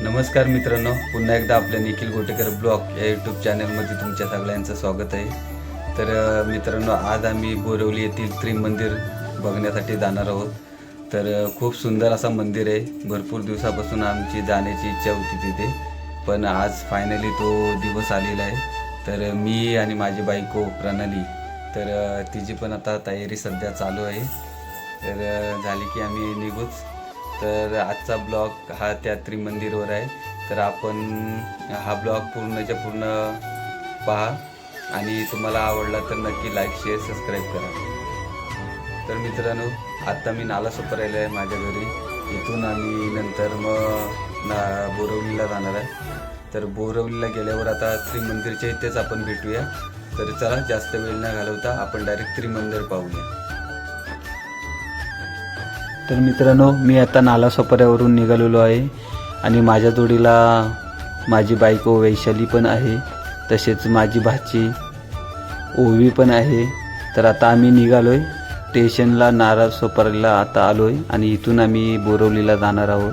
नमस्कार मित्रांनो पुन्हा एकदा आपल्या निखिल गोटेकर ब्लॉग या यूट्यूब चॅनलमध्ये तुमच्या सगळ्यांचं स्वागत आहे. तर मित्रांनो आज आम्ही बोरवली येथील त्रिमंदिर बघण्यासाठी जाणार आहोत. तर खूप सुंदर असा मंदिर आहे. भरपूर दिवसापासून आमची जाण्याची इच्छा होती तिथे. पण आज फायनली तो दिवस आलेला आहे. तर मी आणि माझी बायको प्रणाली तर तिची पण आता तयारी सध्या चालू आहे. तर झाली की आम्ही निघूच. तर आजचा ब्लॉग हा त्या त्रिमंदिरवर आहे. तर आपण हा ब्लॉग पूर्णच्या पूर्ण पहा. आणि तुम्हाला आवडला तर नक्की लाईक शेअर सबस्क्राईब करा. तर मित्रांनो आत्ता मी नाला सुपरायला आहे माझ्या घरी. इथून आम्ही नंतर मग ना बोरवलीला जाणार आहे. तर बोरवलीला गेल्यावर आता त्रिमंदिरच्या इथेच आपण भेटूया. तर चला जास्त वेळ न घालवता आपण डायरेक्ट त्रिमंदिर पाहूया. तर मित्रांनो मी आता नाला सोपाऱ्यावरून निघालेलो आहे आणि माझ्या जोडीला माझी बायको वैशाली पण आहे तसेच माझी भाची ओवी पण आहे. तर आता आम्ही निघालो आहे स्टेशनला नाराज सोपारीला आता आलो आहे आणि इथून आम्ही बोरवलीला जाणार आहोत.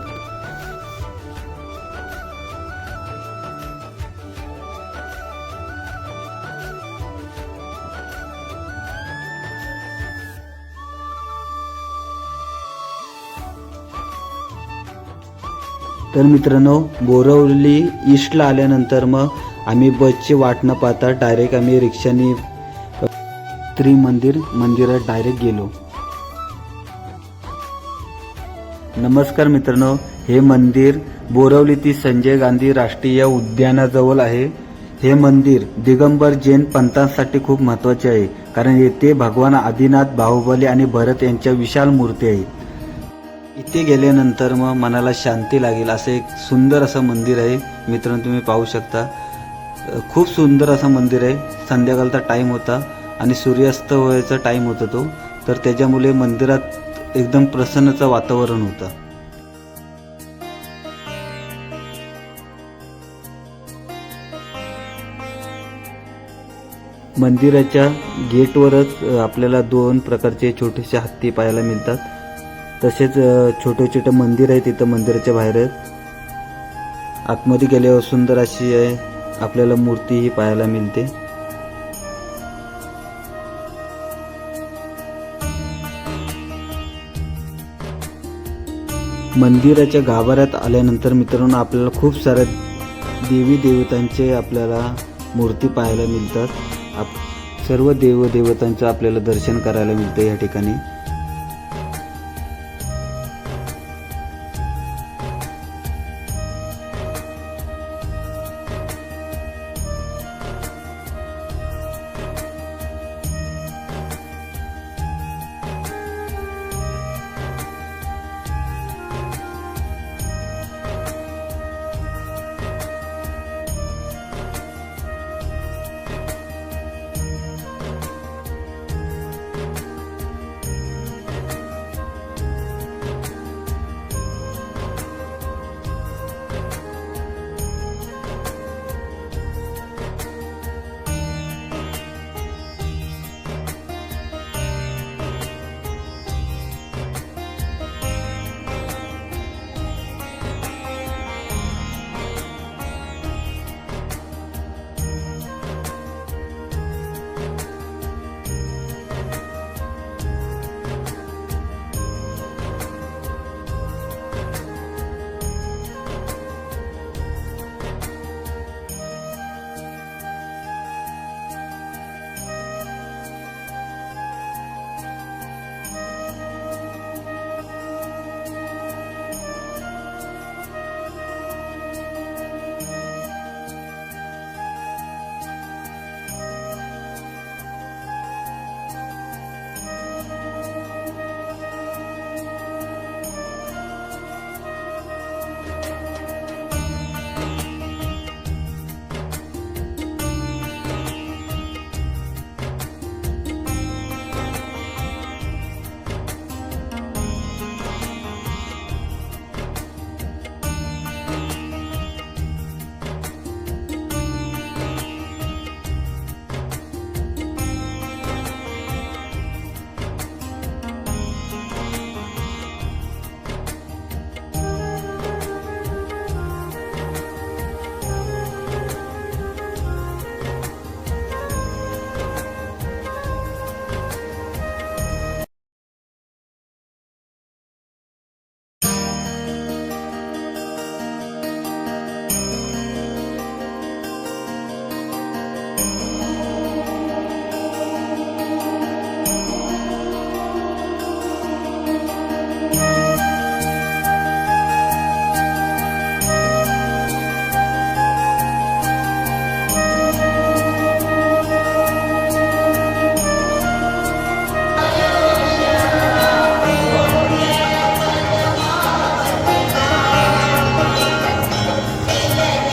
तर मित्रांनो बोरवली ईस्टला आल्यानंतर मग आम्ही बसची वाट न पाहता डायरेक्ट आम्ही रिक्षाने त्रिमंदिर मंदिरात डायरेक्ट गेलो. नमस्कार मित्रांनो हे मंदिर बोरवलीतील संजय गांधी राष्ट्रीय उद्यानाजवळ आहे. हे मंदिर दिगंबर जैन पंथांसाठी खूप महत्त्वाचे आहे कारण येथे भगवान आदिनाथ बाहुबली आणि भरत यांच्या विशाल मूर्ती आहेत. इथे गेल्यानंतर मग मनाला शांती लागेल असं एक सुंदर असं मंदिर आहे. मित्रांनो तुम्ही पाहू शकता. खूप सुंदर असं मंदिर आहे. संध्याकाळचा टाईम होता आणि सूर्यास्त व्हायचा टाईम होता तो. तर त्याच्यामुळे मंदिरात एकदम प्रसन्नचं वातावरण होतं. मंदिराच्या गेटवरच आपल्याला दोन प्रकारचे छोटेसे हत्ती पाहायला मिळतात. तसेच छोटे छोटे मंदिर आहे तिथं मंदिराच्या बाहेर. आतमध्ये गेल्यावर सुंदर अशी आहे आपल्याला मूर्ती ही पाहायला मिळते. मंदिराच्या गाभाऱ्यात आल्यानंतर मित्रांनो आपल्याला खूप साऱ्या देवी देवतांचे आपल्याला मूर्ती पाहायला मिळतात. आप सर्व देवदेवतांचं आपल्याला दर्शन करायला मिळतं या ठिकाणी.